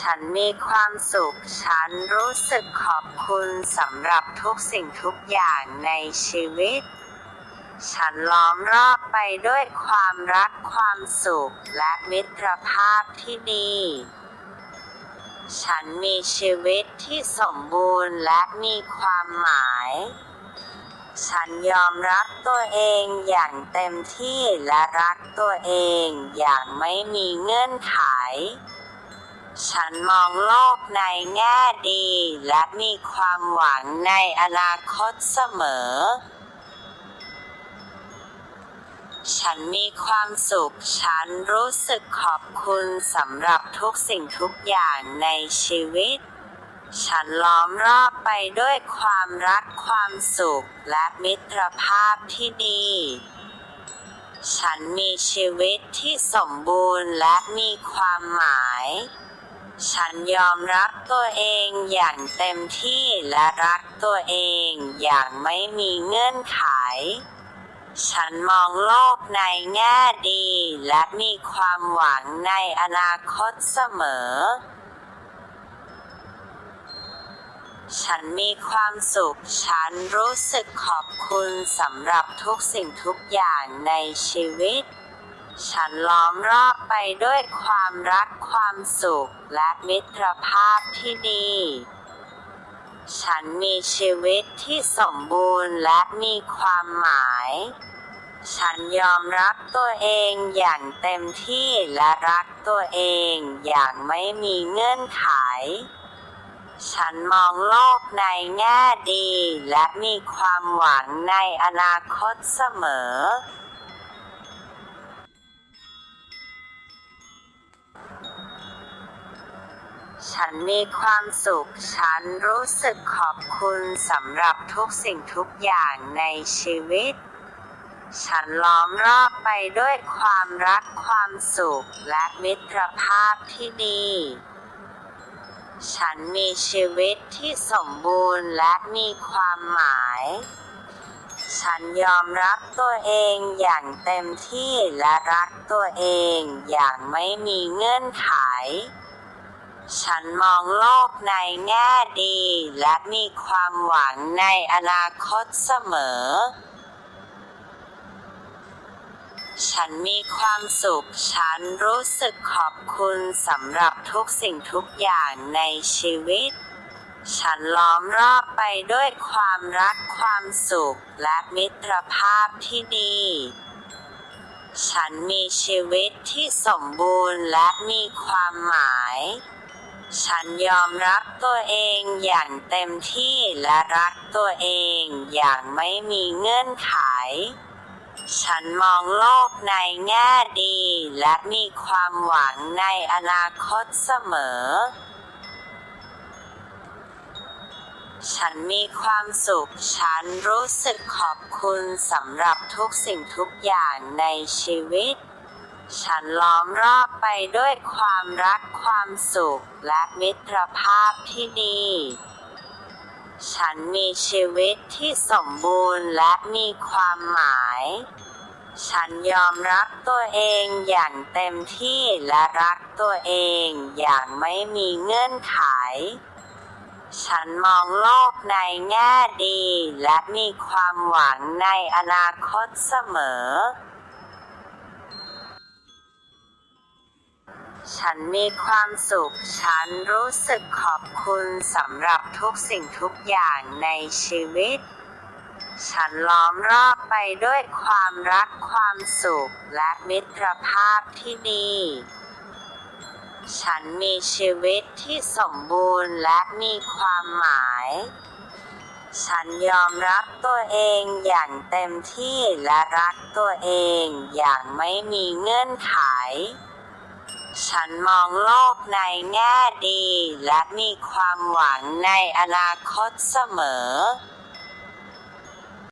ฉันมีความสุข ฉันรู้สึกขอบคุณสำหรับทุกสิ่งทุกอย่างในชีวิต ฉันล้อมรอบไปด้วยความรักความสุขและมิตรภาพที่ดี ฉันมีชีวิตที่สมบูรณ์และมีความหมาย ฉันยอมรับตัวเองอย่างเต็มที่และรักตัวเองอย่างไม่มีเงื่อนไข ฉันมองโลกในแง่ดีและมีความหวังในอนาคตเสมอ ฉันมีความสุข ฉันรู้สึกขอบคุณสำหรับทุกสิ่งทุกอย่างในชีวิต ฉันล้อมรอบไปด้วยความรักความสุขและมิตรภาพที่ดีฉันมีชีวิตที่สมบูรณ์และมีความหมาย ฉันยอมรับตัวเองอย่างเต็มที่และรักตัวเองอย่างไม่มีเงื่อนไข ฉันมองโลกในแง่ดีและมีความหวังในอนาคตเสมอ ฉันมีความสุข ฉันรู้สึกขอบคุณสำหรับทุกสิ่งทุกอย่างในชีวิต ฉันล้อมรอบไปด้วยความรักความสุขและมิตรภาพที่ดี ฉันมีชีวิตที่สมบูรณ์และมีความหมาย ฉันยอมรับตัวเองอย่างเต็มที่และรักตัวเองอย่างไม่มีเงื่อนไข ฉันมองโลกในแง่ดีและมีความหวังในอนาคตเสมอ ฉันมีความสุข ฉันรู้สึกขอบคุณสำหรับทุกสิ่งทุกอย่างในชีวิต ฉันล้อมรอบไปด้วยความรักความสุขและมิตรภาพที่ดี ฉันมีชีวิตที่สมบูรณ์และมีความหมาย ฉันยอมรับตัวเองอย่างเต็มที่และรักตัวเองอย่างไม่มีเงื่อนไข ฉันมองโลกในแง่ดี และมีความหวังในอนาคตเสมอ ฉันมีความสุข ฉันรู้สึกขอบคุณสำหรับทุกสิ่งทุกอย่างในชีวิต ฉันล้อมรอบไปด้วยความรักความสุขและมิตรภาพที่ดีฉันมีชีวิตที่สมบูรณ์และมีความหมาย ฉันยอมรับตัวเองอย่างเต็มที่และรักตัวเองอย่างไม่มีเงื่อนไข ฉันมองโลกในแง่ดีและมีความหวังในอนาคตเสมอ ฉันมีความสุข ฉันรู้สึกขอบคุณสำหรับทุกสิ่งทุกอย่างในชีวิต ฉันล้อมรอบไปด้วยความรักความสุขและมิตรภาพที่ดี ฉันมีชีวิตที่สมบูรณ์และมีความหมาย ฉันยอมรับตัวเองอย่างเต็มที่และรักตัวเองอย่างไม่มีเงื่อนไขฉันมองโลกในแง่ดีและมีความหวังในอนาคตเสมอ ฉันมีความสุข ฉันรู้สึกขอบคุณสำหรับทุกสิ่งทุกอย่างในชีวิต ฉันล้อมรอบไปด้วยความรักความสุขและมิตรภาพที่ดี ฉันมีชีวิตที่สมบูรณ์และมีความหมาย ฉันยอมรับตัวเองอย่างเต็มที่และรักตัวเองอย่างไม่มีเงื่อนไข ฉันมองโลกในแง่ดีและมีความหวังในอนาคตเสมอ